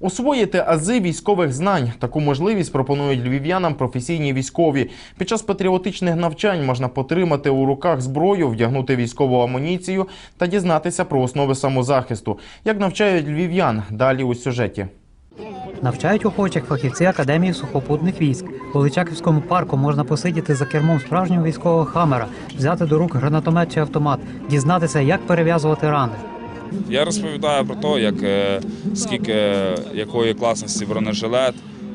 Освоїти ази військових знань. Таку можливість пропонують львів'янам професійні військові. Під час патріотичних навчань можна потримати у руках зброю, вдягнути військову амуніцію та дізнатися про основи самозахисту. Як навчають львів'ян? Далі у сюжеті. Навчають охочих фахівці Академії сухопутних військ. У Личаківському парку можна посидіти за кермом справжнього військового хамера, взяти до рук гранатомет чи автомат, дізнатися, як перев'язувати рани. Я розповідаю про те, як е, скільки якої класності бронежилет,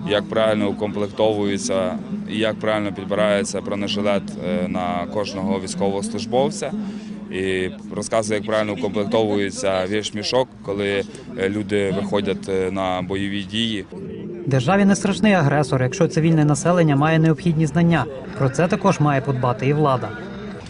як правильно укомплектовується і як правильно підбирається бронежилет е, на кожного військовослужбовця. І розказую, як правильно укомплектовується вішмішок, коли е, люди виходять на бойові дії. Державі не страшний агресор, якщо цивільне населення має необхідні знання. Про це також має подбати і влада.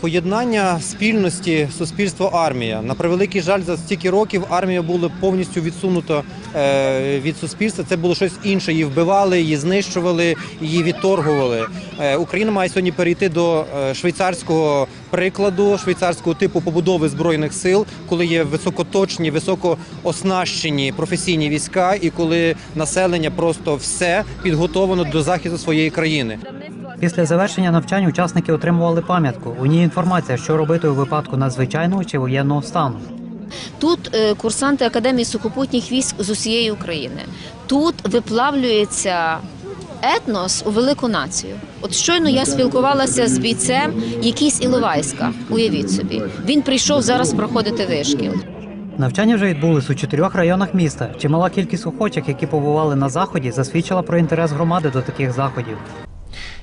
Поєднання спільності суспільство армія на превеликий жаль за стільки років армія була повністю відсунута е, від суспільства. Це було щось інше. Її вбивали, її знищували, її відторгували. Е, Україна має сьогодні перейти до е, швейцарського прикладу, швейцарського типу побудови збройних сил, коли є високоточні, високооснащені професійні війська, і коли населення просто все підготовлено до захисту своєї країни. Після завершення навчань учасники отримували пам'ятку. У ній інформація, що робити у випадку надзвичайного чи воєнного стану. Тут е, курсанти Академії сухопутніх військ з усієї України. Тут виплавлюється етнос у велику націю. От щойно я спілкувалася з бійцем, якийсь Іловайська. Уявіть собі, він прийшов зараз проходити вишкіл. Навчання вже відбулись у чотирьох районах міста. Чимала кількість охочих, які побували на заході, засвідчила про інтерес громади до таких заходів.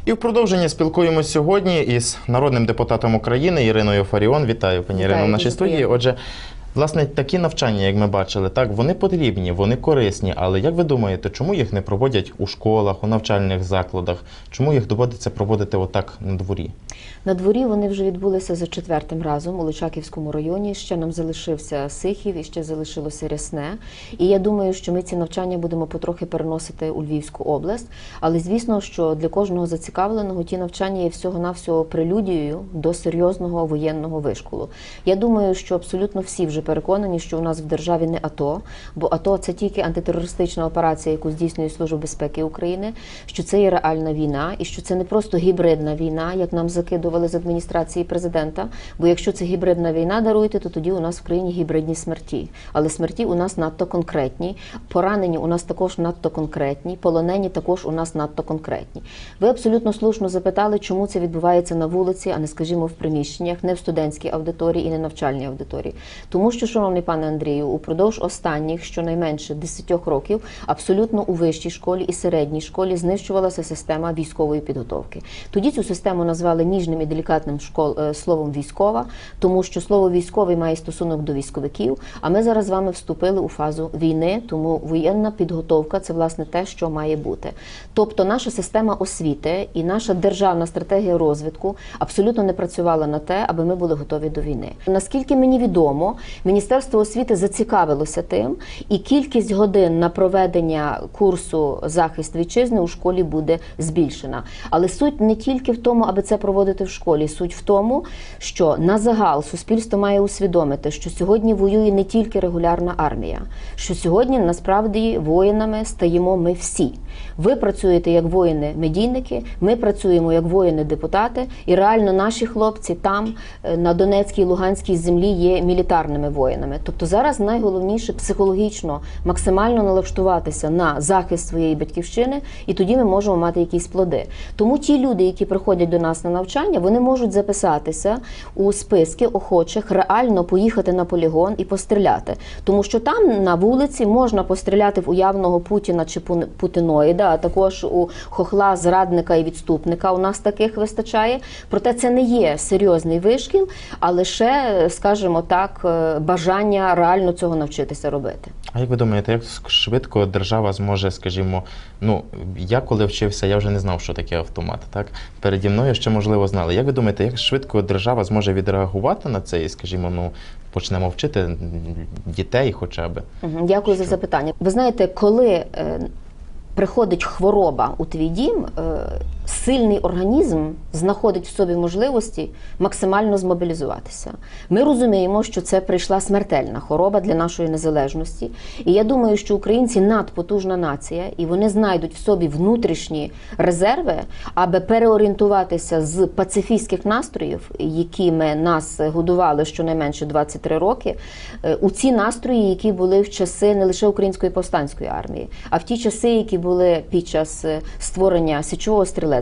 І в продовження спілкуємось сьогодні із народним депутатом України Іриною Фаріон. Вітаю, пані Ірино, в нашій студії. Отже, власне, такі навчання, як ми бачили, так вони потрібні, вони корисні. Але як ви думаєте, чому їх не проводять у школах, у навчальних закладах? Чому їх доводиться проводити отак на дворі? На дворі вони вже відбулися за четвертим разом у Личаківському районі. Ще нам залишився Сихів і ще залишилося Рясне. І я думаю, що ми ці навчання будемо потрохи переносити у Львівську область. Але звісно, що для кожного зацікавленого ті навчання є всього-навсього прелюдією до серйозного воєнного вишколу. Я думаю, що абсолютно всі вже переконані, що у нас в державі не АТО, бо АТО це тільки антитерористична операція, яку здійснює Служба безпеки України, що це є реальна війна, і що це не просто гібридна війна, як нам закидували з адміністрації президента. Бо якщо це гібридна війна, даруйте, то тоді у нас в країні гібридні смерті. Але смерті у нас надто конкретні, поранені у нас також надто конкретні, полонені також у нас надто конкретні. Ви абсолютно слушно запитали, чому це відбувається на вулиці, а не скажімо в приміщеннях, не в студентській аудиторії і не навчальній аудиторії. Тому що, шановний пане Андрію, упродовж останніх щонайменше 10 років абсолютно у вищій школі і середній школі знищувалася система військової підготовки. Тоді цю систему назвали ніжним і делікатним школ, е, словом військова, тому що слово військовий має стосунок до військовиків. А ми зараз з вами вступили у фазу війни, тому воєнна підготовка це власне те, що має бути. Тобто, наша система освіти і наша державна стратегія розвитку абсолютно не працювала на те, аби ми були готові до війни. Наскільки мені відомо, Міністерство освіти зацікавилося тим, і кількість годин на проведення курсу захист вітчизни у школі буде збільшена. Але суть не тільки в тому, аби це проводити в школі. Суть в тому, що на загал суспільство має усвідомити, що сьогодні воює не тільки регулярна армія, що сьогодні насправді воїнами стаємо ми всі. Ви працюєте як воїни-медійники, ми працюємо як воїни-депутати, і реально наші хлопці там е, на Донецькій Луганській землі є мілітарними воїнами. Тобто зараз найголовніше психологічно максимально налаштуватися на захист своєї батьківщини, і тоді ми можемо мати якісь плоди. Тому ті люди, які приходять до нас на навчання, вони можуть записатися у списки охочих реально поїхати на полігон і постріляти, тому що там на вулиці можна постріляти в уявного Путіна чи путиноїда, а також у хохла, зрадника і відступника. У нас таких вистачає. Проте це не є серйозний вишкіл, а лише, скажімо так, е, бажання реально цього навчитися робити. А як ви думаєте, як швидко держава зможе, скажімо, ну я коли вчився, я вже не знав, що таке автомат. Так переді мною ще можливо знали. Як ви думаєте, як швидко держава зможе відреагувати на це і, скажімо, ну почнемо вчити дітей, хоча б? Дякую Дякую за запитання. Ви знаєте, коли е, приходить хвороба у твій дім, е, сильний організм знаходить в собі можливості максимально змобілізуватися. Ми розуміємо, що це прийшла смертельна хвороба для нашої незалежності. І я думаю, що українці надпотужна нація, і вони знайдуть в собі внутрішні резерви, аби переорієнтуватися з пацифістських настроїв, якими нас годували щонайменше 23 роки, е, у ці настрої, які були в часи не лише української повстанської армії, а в ті часи, які були під час е, створення січового стрілецтва,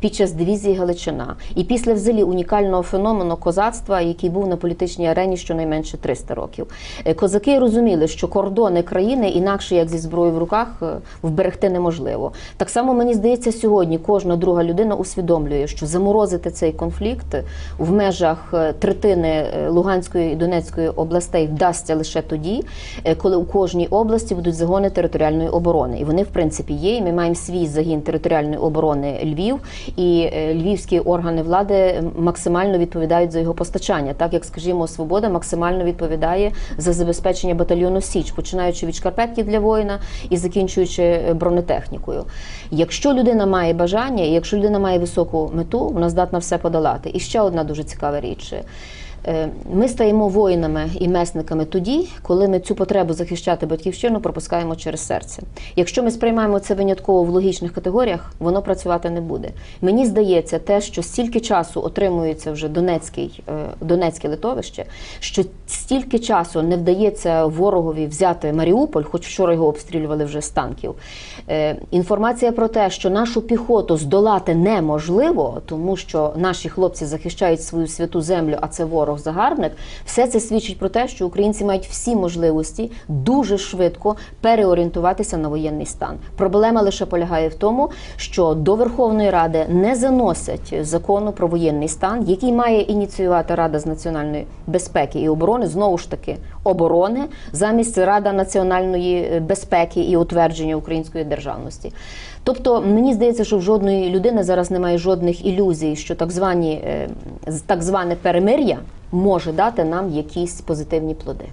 під час дивізії Галичина, і після взагалі унікального феномену козацтва, який був на політичній арені щонайменше 300 років. Е, Козаки розуміли, що кордони країни інакше як зі зброєю в руках е, вберегти неможливо. Так само мені здається, сьогодні кожна друга людина усвідомлює, що заморозити цей конфлікт в межах е, третини е, Луганської і Донецької областей вдасться лише тоді, е, коли у кожній області будуть загони територіальної оборони. І вони, в принципі, є. І ми маємо свій загін територіальної оборони Львів, і е, львівські органи влади максимально відповідають за його постачання, так як, скажімо, свобода максимально відповідає за забезпечення батальйону Січ, починаючи від шкарпетків для воїна і закінчуючи е, бронетехнікою. Якщо людина має бажання, якщо людина має високу мету, вона здатна все подолати. І ще одна дуже цікава річ. Е, Ми стаємо воїнами і месниками тоді, коли ми цю потребу захищати батьківщину пропускаємо через серце. Якщо ми сприймаємо це винятково в логічних категоріях, воно працювати не буде. Мені здається, те, що стільки часу отримується вже Донецький, е, Донецьке литовище, що стільки часу не вдається ворогові взяти Маріуполь, хоч вчора його обстрілювали вже з танків. Е, Інформація про те, що нашу піхоту здолати неможливо, тому що наші хлопці захищають свою святу землю, а це ворог загарбник. Все це свідчить про те, що українці мають всі можливості дуже швидко переорієнтуватися на воєнний стан. Проблема лише полягає в тому, що до Верховної Ради не заносять закону про воєнний стан, який має ініціювати Рада з національної безпеки і оборони, знову ж таки оборони, замість Рада національної безпеки і утвердження української державності. Тобто мені здається, що в жодної людини зараз немає жодних ілюзій, що так звані е, так зване перемир'я може дати нам якісь позитивні плоди.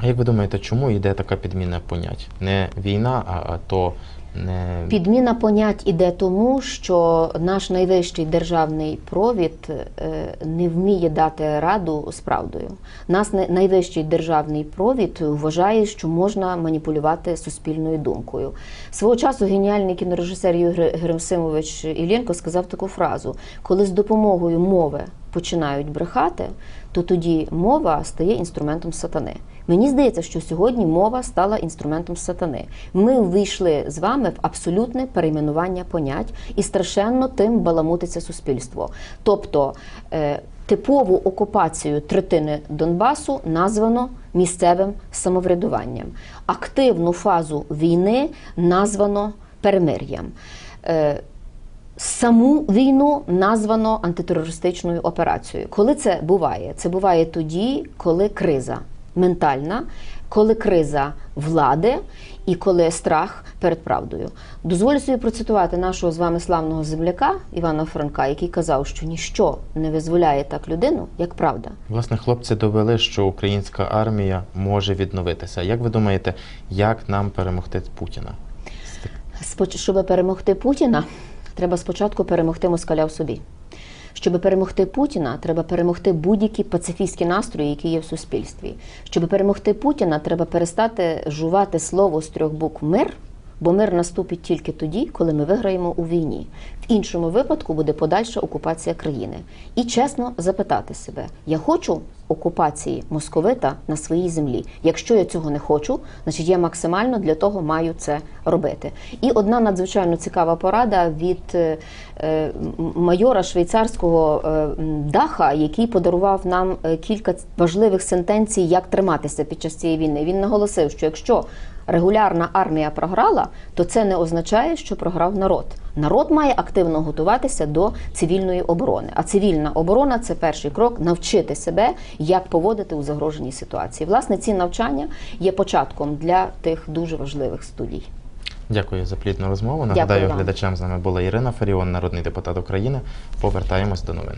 А як ви думаєте, чому йде така підміна понять? Не війна, а, а то не Підміна понять іде тому, що наш найвищий державний провід е, не вміє дати раду з правдою. Нас найвищий державний провід вважає, що можна маніпулювати суспільною думкою. Свого часу геніальний кінорежисер Юрій Герасимович Іллєнко сказав таку фразу: коли з допомогою мови починають брехати, то тоді мова стає інструментом сатани. Мені здається, що сьогодні мова стала інструментом сатани. Ми ввійшли з вами в абсолютне перейменування понять і страшенно тим баламутиться суспільство. Тобто е, типову окупацію третини Донбасу названо місцевим самоврядуванням, активну фазу війни названо перемир'ям. Саму війну названо антитерористичною операцією. Коли це буває? Це буває тоді, коли криза ментальна, коли криза влади і коли страх перед правдою. Дозволю собі процитувати нашого з вами славного земляка Івана Франка, який казав, що ніщо не визволяє так людину, як правда. власне хлопці довели, що українська армія може відновитися. Як ви думаєте, як нам перемогти Путіна? Щоб перемогти Путіна, треба спочатку перемогти москаля в собі. Щоб перемогти Путіна, треба перемогти будь-які пацифістські настрої, які є в суспільстві. Щоб перемогти Путіна, треба перестати жувати слово з трьох букв мир, бо мир наступить тільки тоді, коли ми виграємо у війні. В іншому випадку буде подальша окупація країни. І чесно запитати себе: я хочу окупації московита на своїй землі. Якщо я цього не хочу, значить я максимально для того маю це робити. І одна надзвичайно цікава порада від е, е, майора швейцарського е, даха, який подарував нам кілька важливих сентенцій, як триматися під час цієї війни. Він наголосив, що якщо регулярна армія програла, то це не означає, що програв народ. Народ має активно готуватися до цивільної оборони. А цивільна оборона це перший крок навчити себе, як поводити у загроженій ситуації. Власне, ці навчання є початком для тих дуже важливих студій. Дякую за плідну розмову. Нагадаю, вам. глядачам з нами була Ірина Фаріон, народний депутат України. Повертаємось до новин.